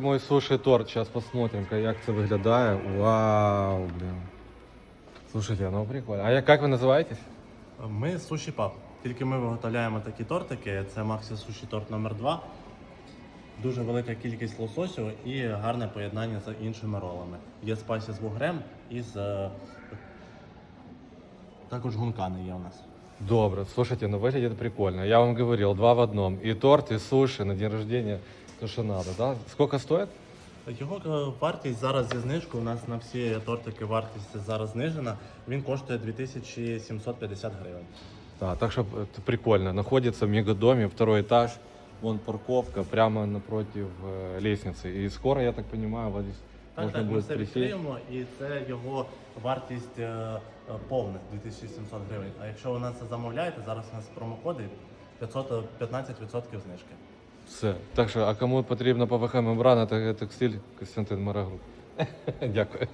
Мой суши торт, сейчас посмотрим, ка- як це виглядає. Вау, блин. Слушайте, ну прикольно. А як, як ви називаєтесь? Ми суші паб. Тільки ми виготовляємо такі тортики. Це Максі суші торт номер 2 Дуже велика кількість лососю і гарне поєднання з іншими ролами. Є спайсі з вугрем і з. е, Також гункани є у нас. Добре, слушайте, ну выглядит прикольно. Я вам говорил, два в одном. И торт, и суши на день рождения, то, что надо, да? Сколько стоит? Його е, вартість зараз зі знижкою. У нас на всі тортики вартість зараз знижена. Він коштує 2750 гривень. Да, так что это прикольно. Находится в мегадоме, второй этаж. Вон парковка прямо напротив э, лестницы. И скоро, я так понимаю, вот здесь Так, можно так, ми будет все присесть. відкриємо, і це його вартість е, е, повних 2700 гривень. А якщо ви нас це замовляєте, зараз у нас промокоди 500, 15% знижки. Все. Так що, а кому потрібна ПВХ мембрана, та текстиль Костянтин Марагруп. Дякую. Дякую.